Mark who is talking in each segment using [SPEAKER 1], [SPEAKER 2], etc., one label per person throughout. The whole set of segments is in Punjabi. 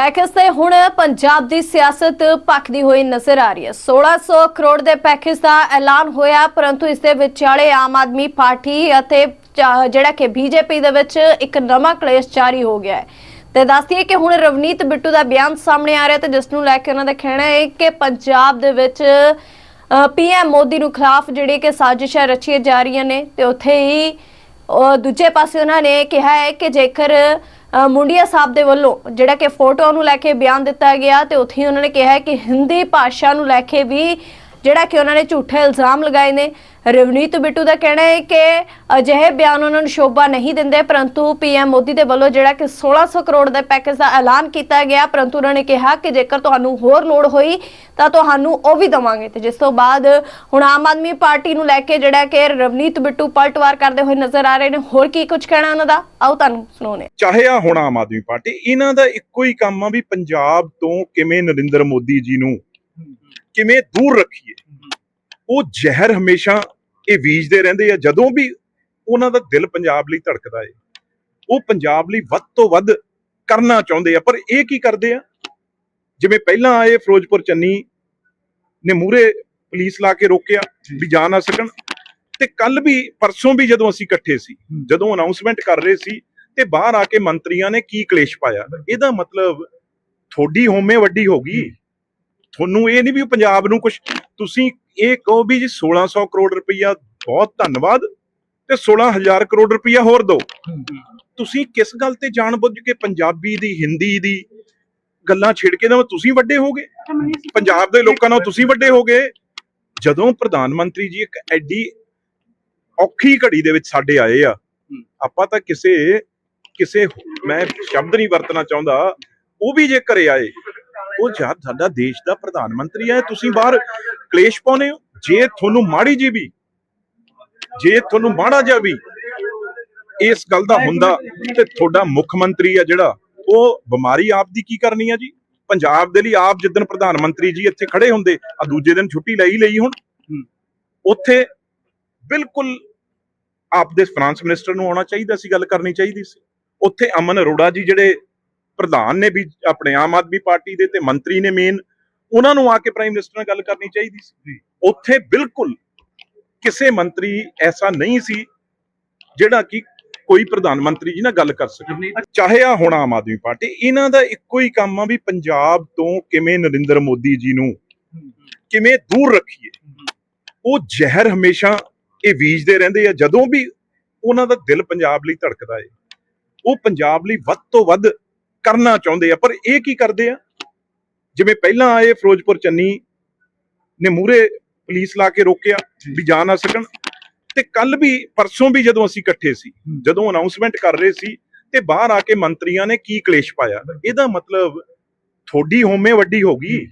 [SPEAKER 1] ਪੈਕੇਜ ਤੇ ਹੁਣ ਪੰਜਾਬ ਦੀ ਸਿਆਸਤ ਭਖਦੀ ਹੋਈ ਨਜ਼ਰ ਆ ਰਹੀ ਹੈ। 1600 ਕਰੋੜ ਦੇ ਪੈਕੇਜ ਦਾ ਐਲਾਨ ਹੋਇਆ, ਪਰੰਤੂ ਇਸ ਦੇ ਵਿਚਾਲੇ ਆਮ ਆਦਮੀ ਪਾਰਟੀ ਅਤੇ ਜਿਹੜਾ ਕਿ ਬੀਜੇਪੀ ਦੇ ਵਿੱਚ ਇੱਕ ਨਵਾਂ ਕਲੇਸ਼ ਜਾਰੀ ਹੋ ਗਿਆ ਹੈ। ਤੇ ਦੱਸਦੀਏ ਕਿ ਹੁਣ ਰਵਨੀਤ ਬਿੱਟੂ ਦਾ ਬਿਆਨ ਸਾਹਮਣੇ ਆ ਰਿਹਾ ਤੇ ਜਿਸ ਨੂੰ ਲੈ ਕੇ ਉਹਨਾਂ ਦਾ ਕਹਿਣਾ ਹੈ ਕਿ ਪੰਜਾਬ ਦੇ ਵਿੱਚ ਪੀਐਮ ਮੋਦੀ ਨੂੰ ਖਿਲਾਫ ਜਿਹੜੀ ਕਿ ਸਾਜ਼ਿਸ਼ਾਂ ਰਚੀਆਂ ਜਾ ਰਹੀਆਂ ਨੇ ਤੇ ਉੱਥੇ ਹੀ ਦੂਜੇ ਪਾਸੇ ਉਹਨਾਂ ਨੇ ਕਿਹਾ ਹੈ ਕਿ ਜੇਕਰ ਮੁੰਡੀਆ ਸਾਹਿਬ ਦੇ ਵੱਲੋਂ ਜਿਹੜਾ ਕਿ ਫੋਟੋ ਨੂੰ ਲੈ ਕੇ ਬਿਆਨ ਦਿੱਤਾ ਗਿਆ ਤੇ ਉੱਥੇ ਹੀ ਉਹਨਾਂ ਨੇ ਕਿਹਾ ਹੈ ਕਿ ਹਿੰਦੀ ਭਾਸ਼ਾ ਨੂੰ ਲੈ ਕੇ ਵੀ ਜਿਹੜਾ ਕਿ ਉਹਨਾਂ ਨੇ ਝੂਠੇ ਇਲਜ਼ਾਮ ਲਗਾਏ ਨੇ। ਰਵਨੀਤ ਬਿੱਟੂ ਦਾ ਕਹਿਣਾ ਹੈ ਕਿ ਅਜਿਹੇ ਬਿਆਨ ਉਹਨਾਂ ਨੂੰ ਸ਼ੋਭਾ ਨਹੀਂ ਦਿੰਦੇ, ਪਰੰਤੂ ਪੀਐਮ ਮੋਦੀ ਦੇ ਵੱਲੋਂ ਜਿਹੜਾ ਕਿ 1600 ਕਰੋੜ ਦੇ ਪੈਕੇਜ ਦਾ ਐਲਾਨ ਕੀਤਾ ਗਿਆ, ਪਰੰਤੂ ਉਹਨਾਂ ਨੇ ਕਿਹਾ ਕਿ ਜੇਕਰ ਤੁਹਾਨੂੰ ਹੋਰ ਲੋੜ ਹੋਈ, ਤਾਂ ਤੁਹਾਨੂੰ ਉਹ ਵੀ ਦਵਾਂਗੇ। ਤੇ ਜਿਸ ਤੋਂ ਬਾਅਦ ਹੁਣ ਆਮ ਆਦਮੀ ਪਾਰਟੀ ਨੂੰ ਲੈ ਕੇ ਜਿਹੜਾ ਕਿ ਰਵਨੀਤ ਬਿੱਟੂ ਪਲਟਵਾਰ ਕਰਦੇ ਹੋਏ ਨਜ਼ਰ ਆ ਰਹੇ ਨੇ, ਹੋਰ ਕੀ ਕੁਝ ਕਹਿਣਾ ਉਹਨਾਂ ਦਾ? ਆਓ ਤੁਹਾਨੂੰ ਸੁਣਾਉਣੇ
[SPEAKER 2] ਚਾਹੇ ਆ ਹੁਣ ਆਮ ਆਦਮੀ ਪਾਰਟੀ, ਇਹਨਾਂ ਦਾ ਇੱਕੋ ਹੀ ਕੰਮ ਆ ਵੀ ਪੰਜਾਬ ਤੋਂ ਕਿਵੇਂ ਨਰਿੰਦਰ ਮੋਦੀ ਜੀ ਨੂੰ ਕਿਵੇਂ ਦੂਰ ਰੱਖੀਏ। ਉਹ ਜ਼ਹਿਰ ਹਮੇਸ਼ਾ ਇਹ ਬੀਜਦੇ ਰਹਿੰਦੇ ਆ ਜਦੋਂ ਵੀ ਉਹਨਾਂ ਦਾ ਦਿਲ ਪੰਜਾਬ ਲਈ ਧੜਕਦਾ ਏ। ਉਹ ਪੰਜਾਬ ਲਈ ਵੱਧ ਤੋਂ ਵੱਧ ਕਰਨਾ ਚਾਹੁੰਦੇ ਆ ਪਰ ਇਹ ਕੀ ਕਰਦੇ ਆ? ਜਿਵੇਂ ਪਹਿਲਾਂ ਆਏ ਫਿਰੋਜ਼ਪੁਰ ਚੰਨੀ ਨੇ ਮੂਰੇ ਪੁਲਿਸ ਲਾ ਕੇ ਰੋਕਿਆ ਵੀ ਜਾ ਨਾ ਸਕਣ ਤੇ ਕੱਲ ਵੀ ਪਰਸੋਂ ਵੀ ਜਦੋਂ ਅਸੀਂ ਇਕੱਠੇ ਸੀ ਜਦੋਂ ਅਨਾਉਂਸਮੈਂਟ ਕਰ ਰਹੇ ਸੀ ਤੇ ਬਾਹਰ ਆ ਕੇ ਮੰਤਰੀਆਂ ਨੇ ਕੀ ਕਲੇਸ਼ ਪਾਇਆ? ਇਹਦਾ ਮਤਲਬ ਥੋੜੀ ਹੋਮੇ ਵੱਡੀ ਹੋ ਗਈ। ਤੁਹਾਨੂੰ ਇਹ ਨਹੀਂ ਵੀ ਪੰਜਾਬ ਨੂੰ ਕੁਝ ਤੁਸੀਂ ਇਹ ਕਹੋ ਵੀ ਜੀ 1600 ਕਰੋੜ ਰੁਪਈਆ, ਬਹੁਤ ਧੰਨਵਾਦ ਤੇ 16000 ਕਰੋੜ ਰੁਪਈਆ ਹੋਰ ਦਿਓ। ਤੁਸੀਂ ਕਿਸ ਗੱਲ ਤੇ ਜਾਣਬੁੱਝ ਕੇ ਪੰਜਾਬੀ ਦੀ, ਹਿੰਦੀ ਦੀ ਗੱਲਾਂ ਛੇੜ ਕੇ ਨਾ ਤੁਸੀਂ ਵੱਡੇ ਹੋਗੇ ਪੰਜਾਬ ਦੇ ਲੋਕਾਂ ਨਾਲ ਤੁਸੀਂ ਵੱਡੇ ਹੋਗੇ ਜਦੋਂ ਪ੍ਰਧਾਨ ਮੰਤਰੀ ਜੀ ਇੱਕ ਐਡੀ ਔਖੀ ਘੜੀ ਦੇ ਵਿੱਚ ਸਾਡੇ ਆਏ ਆ, ਆਪਾਂ ਤਾਂ ਕਿਸੇ ਕਿਸੇ ਮੈਂ ਸ਼ਬਦ ਨਹੀਂ ਵਰਤਣਾ ਚਾਹੁੰਦਾ, ਉਹ ਵੀ ਜੇ ਘਰੇ ਆਏ ਉਹ ਜਦ ਸਾਡਾ ਦੇਸ਼ ਦਾ ਪ੍ਰਧਾਨ ਮੰਤਰੀ ਹੈ ਤੁਸੀਂ ਬਾਹਰ ਕਲੇਸ਼ ਪਾਉਨੇ ਹੋ? ਜੇ ਤੁਹਾਨੂੰ ਮਾੜੀ ਜੀ ਵੀ ਜੇ ਤੁਹਾਨੂੰ ਮਾੜਾ ਜਿਹਾ ਵੀ ਇਸ ਗੱਲ ਦਾ ਹੁੰਦਾ ਤੇ ਤੁਹਾਡਾ ਮੁੱਖ ਮੰਤਰੀ ਆ ਜਿਹੜਾ ਉਹ ਬਿਮਾਰੀ ਆਪ ਦੀ ਕੀ ਕਰਨੀ ਆ ਜੀ? ਪੰਜਾਬ ਦੇ ਲਈ ਆਪ ਜਿੱਦਣ ਪ੍ਰਧਾਨ ਮੰਤਰੀ ਜੀ ਇੱਥੇ ਖੜੇ ਹੁੰਦੇ ਆ ਦੂਜੇ ਦਿਨ ਛੁੱਟੀ ਲਈ ਲਈ ਹੁਣ। ਉੱਥੇ ਬਿਲਕੁਲ ਆਪ ਦੇ ਫਾਈਨਾਂਸ ਮਿਨਿਸਟਰ ਨੂੰ ਆਉਣਾ ਚਾਹੀਦਾ ਸੀ ਗੱਲ ਕਰਨੀ ਚਾਹੀਦੀ ਸੀ। ਉੱਥੇ ਅਮਨ ਅਰੋੜਾ ਜੀ ਜਿਹੜੇ ਪ੍ਰਧਾਨ ਨੇ ਵੀ ਆਪਣੇ ਆਮ ਆਦਮੀ ਪਾਰਟੀ ਦੇ ਤੇ ਮੰਤਰੀ ਨੇ ਮੇਨ ਉਹਨਾਂ ਨੂੰ ਆ ਕੇ ਪ੍ਰਾਈਮ ਮਿਨਿਸਟਰ ਨਾਲ ਗੱਲ ਕਰਨੀ ਚਾਹੀਦੀ ਸੀ। ਉੱਥੇ ਬਿਲਕੁਲ ਕਿਸੇ ਮੰਤਰੀ ਐਸਾ ਨਹੀਂ ਸੀ ਜਿਹੜਾ ਕਿ ਕੋਈ ਪ੍ਰਧਾਨ ਮੰਤਰੀ ਜੀ ਨਾਲ ਗੱਲ ਕਰ ਸਕੇ। ਚਾਹੇ ਆ ਹੁਣ ਆਮ ਆਦਮੀ ਪਾਰਟੀ ਇਹਨਾਂ ਦਾ ਇੱਕੋ ਹੀ ਕੰਮ ਆ ਵੀ ਪੰਜਾਬ ਤੋਂ ਕਿਵੇਂ ਨਰਿੰਦਰ ਮੋਦੀ ਜੀ ਨੂੰ ਕਿਵੇਂ ਦੂਰ ਰੱਖੀਏ। ਉਹ ਜ਼ਹਿਰ ਹਮੇਸ਼ਾ ਇਹ ਬੀਜਦੇ ਰਹਿੰਦੇ ਆ ਜਦੋਂ ਵੀ ਉਹਨਾਂ ਦਾ ਦਿਲ ਪੰਜਾਬ ਲਈ ਧੜਕਦਾ ਏ। ਉਹ ਪੰਜਾਬ ਲਈ ਵੱਧ ਤੋਂ ਵੱਧ ਕਰਨਾ ਚਾਹੁੰਦੇ ਆ ਪਰ ਇਹ ਕੀ ਕਰਦੇ ਆ? ਜਿਵੇਂ ਪਹਿਲਾਂ ਆਏ ਫਿਰੋਜ਼ਪੁਰ ਚੰਨੀ ਨੇ ਮੂਰੇ ਪੁਲਿਸ ਲਾ ਕੇ ਰੋਕਿਆ ਵੀ ਜਾ ਨਾ ਸਕਣ ਤੇ ਕੱਲ ਵੀ ਪਰਸੋਂ ਵੀ ਜਦੋਂ ਅਸੀਂ ਇਕੱਠੇ ਸੀ ਜਦੋਂ ਅਨਾਉਂਸਮੈਂਟ ਕਰ ਰਹੇ ਸੀ ਤੇ ਬਾਹਰ ਆ ਕੇ ਮੰਤਰੀਆਂ ਨੇ ਕੀ ਕਲੇਸ਼ ਪਾਇਆ? ਇਹਦਾ ਮਤਲਬ ਥੋੜੀ ਹੋਮੇ ਵੱਡੀ ਹੋ ਗਈ।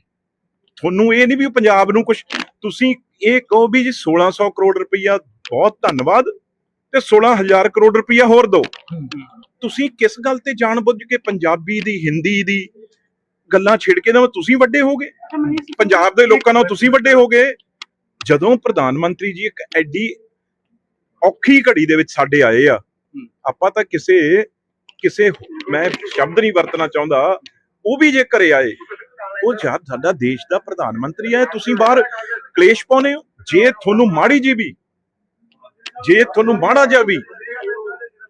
[SPEAKER 2] ਤੁਹਾਨੂੰ ਇਹ ਨਹੀਂ ਵੀ ਪੰਜਾਬ ਨੂੰ ਕੁਝ ਤੁਸੀਂ ਇਹ ਕਹੋ ਵੀ ਜੀ 1600 ਕਰੋੜ ਰੁਪਈਆ ਬਹੁਤ ਧੰਨਵਾਦ ਤੇ 16000 ਕਰੋੜ ਰੁਪਈਆ ਹੋਰ ਦਿਓ ਤੁਸੀਂ ਕਿਸ ਗੱਲ ਤੇ ਜਾਣਬੁੱਝ ਕੇ ਪੰਜਾਬੀ ਦੀ ਹਿੰਦੀ ਦੀ ਗੱਲਾਂ ਛੇੜ ਕੇ ਨਾ ਤੁਸੀਂ ਵੱਡੇ ਹੋਗੇ? ਪੰਜਾਬ ਦੇ ਲੋਕਾਂ ਨਾਲ ਤੁਸੀਂ ਵੱਡੇ ਹੋਗੇ? ਜਦੋਂ ਪ੍ਰਧਾਨ ਮੰਤਰੀ ਜੀ ਇੱਕ ਐਡੀ ਔਖੀ ਘੜੀ ਦੇ ਵਿੱਚ ਸਾਡੇ ਆਏ ਆ ਆਪਾਂ ਤਾਂ ਕਿਸੇ ਕਿਸੇ ਮੈਂ ਸ਼ਬਦ ਨਹੀਂ ਵਰਤਣਾ ਚਾਹੁੰਦਾ ਉਹ ਵੀ ਜੇ ਘਰੇ ਆਏ ਉਹ ਜਦ ਸਾਡਾ ਦੇਸ਼ ਦਾ ਪ੍ਰਧਾਨ ਮੰਤਰੀ ਹੈ ਤੁਸੀਂ ਬਾਹਰ ਕਲੇਸ਼ ਪਾਉਨੇ ਹੋ? ਜੇ ਤੁਹਾਨੂੰ ਮਾੜੀ ਜੀ ਵੀ ਜੇ ਤੁਹਾਨੂੰ ਮਾੜਾ ਜਿਹਾ ਵੀ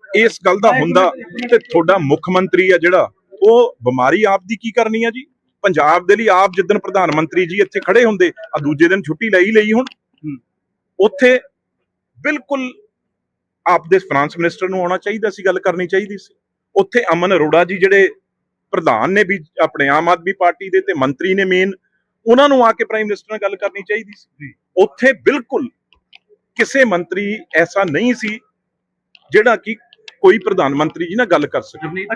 [SPEAKER 2] ਇਸ ਗੱਲ ਦਾ ਹੁੰਦਾ ਤੇ ਤੁਹਾਡਾ ਮੁੱਖ ਮੰਤਰੀ ਆ ਜਿਹੜਾ ਉਹ ਬਿਮਾਰੀ ਆਪ ਦੀ ਕੀ ਕਰਨੀ ਆ ਜੀ? ਪੰਜਾਬ ਦੇ ਲਈ ਆਪ ਜਿੱਦਣ ਪ੍ਰਧਾਨ ਮੰਤਰੀ ਜੀ ਇੱਥੇ ਖੜੇ ਹੁੰਦੇ ਆ ਦੂਜੇ ਦਿਨ ਛੁੱਟੀ ਲਈ ਲਈ ਹੁਣ। ਉੱਥੇ ਬਿਲਕੁਲ ਆਪ ਦੇ ਫਾਈਨਾਂਸ ਮਿਨਿਸਟਰ ਨੂੰ ਆਉਣਾ ਚਾਹੀਦਾ ਸੀ ਗੱਲ ਕਰਨੀ ਚਾਹੀਦੀ ਸੀ। ਉੱਥੇ ਅਮਨ ਅਰੋੜਾ ਜੀ ਜਿਹੜੇ ਪ੍ਰਧਾਨ ਨੇ ਵੀ ਆਪਣੇ ਆਮ ਆਦਮੀ ਪਾਰਟੀ ਦੇ ਤੇ ਮੰਤਰੀ ਨੇ ਮੇਨ ਉਹਨਾਂ ਨੂੰ ਆ ਕੇ ਪ੍ਰਾਈਮ ਮਿਨਿਸਟਰ ਨਾਲ ਗੱਲ ਕਰਨੀ ਚਾਹੀਦੀ ਸੀ। ਉੱਥੇ ਬਿਲਕੁਲ ਕਿਸੇ ਮੰਤਰੀ ਐਸਾ ਨਹੀਂ ਸੀ ਜਿਹੜਾ ਕਿ ਕੋਈ ਪ੍ਰਧਾਨ ਮੰਤਰੀ ਜੀ ਨਾਲ ਗੱਲ ਕਰ ਸਕੇ